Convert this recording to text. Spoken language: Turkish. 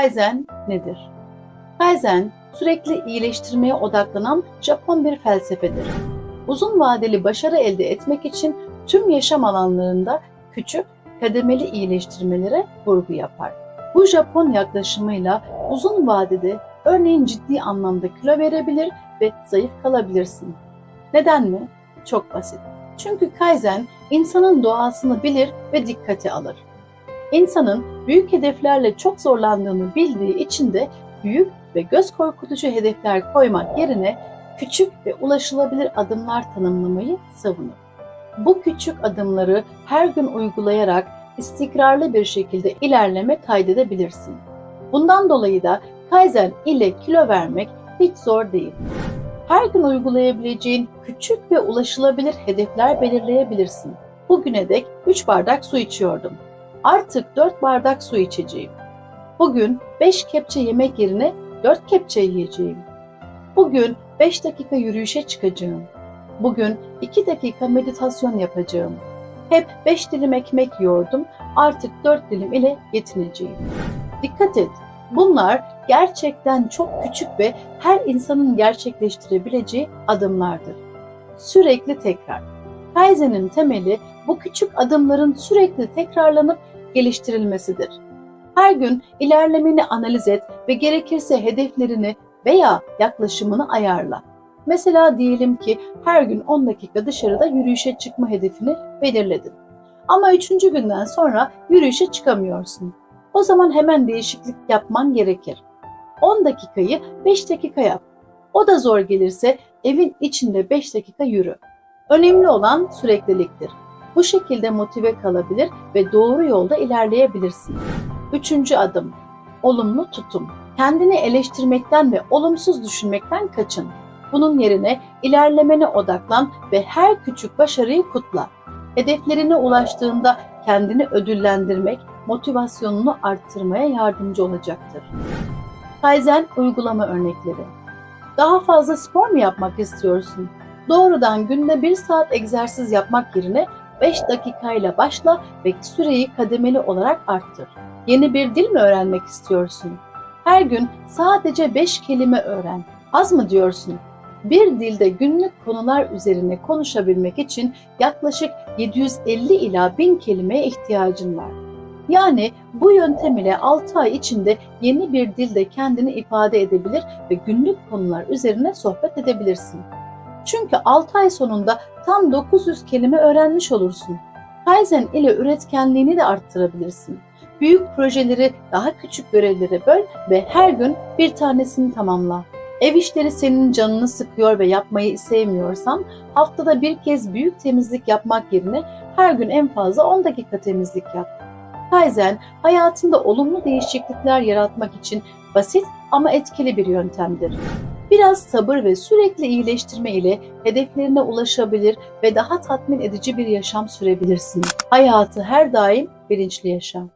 Kaizen nedir? Kaizen, sürekli iyileştirmeye odaklanan Japon bir felsefedir. Uzun vadeli başarı elde etmek için tüm yaşam alanlarında küçük, kademeli iyileştirmelere vurgu yapar. Bu Japon yaklaşımıyla uzun vadede örneğin ciddi anlamda kilo verebilir ve zayıf kalabilirsin. Neden mi? Çok basit. Çünkü Kaizen insanın doğasını bilir ve dikkate alır. İnsanın büyük hedeflerle çok zorlandığını bildiği için de büyük ve göz korkutucu hedefler koymak yerine küçük ve ulaşılabilir adımlar tanımlamayı savunur. Bu küçük adımları her gün uygulayarak istikrarlı bir şekilde ilerleme kaydedebilirsin. Bundan dolayı da Kaizen ile kilo vermek hiç zor değil. Her gün uygulayabileceğin küçük ve ulaşılabilir hedefler belirleyebilirsin. Bugüne dek 3 bardak su içiyordum. Artık 4 bardak su içeceğim. Bugün 5 kepçe yemek yerine 4 kepçe yiyeceğim. Bugün 5 dakika yürüyüşe çıkacağım. Bugün 2 dakika meditasyon yapacağım. Hep 5 dilim ekmek yiyordum. Artık 4 dilim ile yetineceğim. Dikkat et. Bunlar gerçekten çok küçük ve her insanın gerçekleştirebileceği adımlardır. Sürekli tekrar. Kaizen'in temeli bu küçük adımların sürekli tekrarlanıp geliştirilmesidir. Her gün ilerlemeni analiz et ve gerekirse hedeflerini veya yaklaşımını ayarla. Mesela diyelim ki her gün 10 dakika dışarıda yürüyüşe çıkma hedefini belirledin. Ama 3. günden sonra yürüyüşe çıkamıyorsun. O zaman hemen değişiklik yapman gerekir. 10 dakikayı 5 dakika yap. O da zor gelirse evin içinde 5 dakika yürü. Önemli olan sürekliliktir. Bu şekilde motive kalabilir ve doğru yolda ilerleyebilirsin. Üçüncü adım. Olumlu tutum. Kendini eleştirmekten ve olumsuz düşünmekten kaçın. Bunun yerine ilerlemene odaklan ve her küçük başarıyı kutla. Hedeflerine ulaştığında kendini ödüllendirmek motivasyonunu arttırmaya yardımcı olacaktır. Kaizen uygulama örnekleri. Daha fazla spor mu yapmak istiyorsun? Doğrudan günde 1 saat egzersiz yapmak yerine 5 dakikayla başla ve süreyi kademeli olarak arttır. Yeni bir dil mi öğrenmek istiyorsun? Her gün sadece 5 kelime öğren. Az mı diyorsun? Bir dilde günlük konular üzerine konuşabilmek için yaklaşık 750 ila 1000 kelimeye ihtiyacın var. Yani bu yöntem ile 6 ay içinde yeni bir dilde kendini ifade edebilir ve günlük konular üzerine sohbet edebilirsin. Çünkü 6 ay sonunda tam 900 kelime öğrenmiş olursun. Kaizen ile üretkenliğini de arttırabilirsin. Büyük projeleri daha küçük görevlere böl ve her gün bir tanesini tamamla. Ev işleri senin canını sıkıyor ve yapmayı sevmiyorsan haftada bir kez büyük temizlik yapmak yerine her gün en fazla 10 dakika temizlik yap. Kaizen hayatında olumlu değişiklikler yaratmak için basit ama etkili bir yöntemdir. Biraz sabır ve sürekli iyileştirme ile hedeflerine ulaşabilir ve daha tatmin edici bir yaşam sürebilirsin. Hayatı her daim bilinçli yaşam.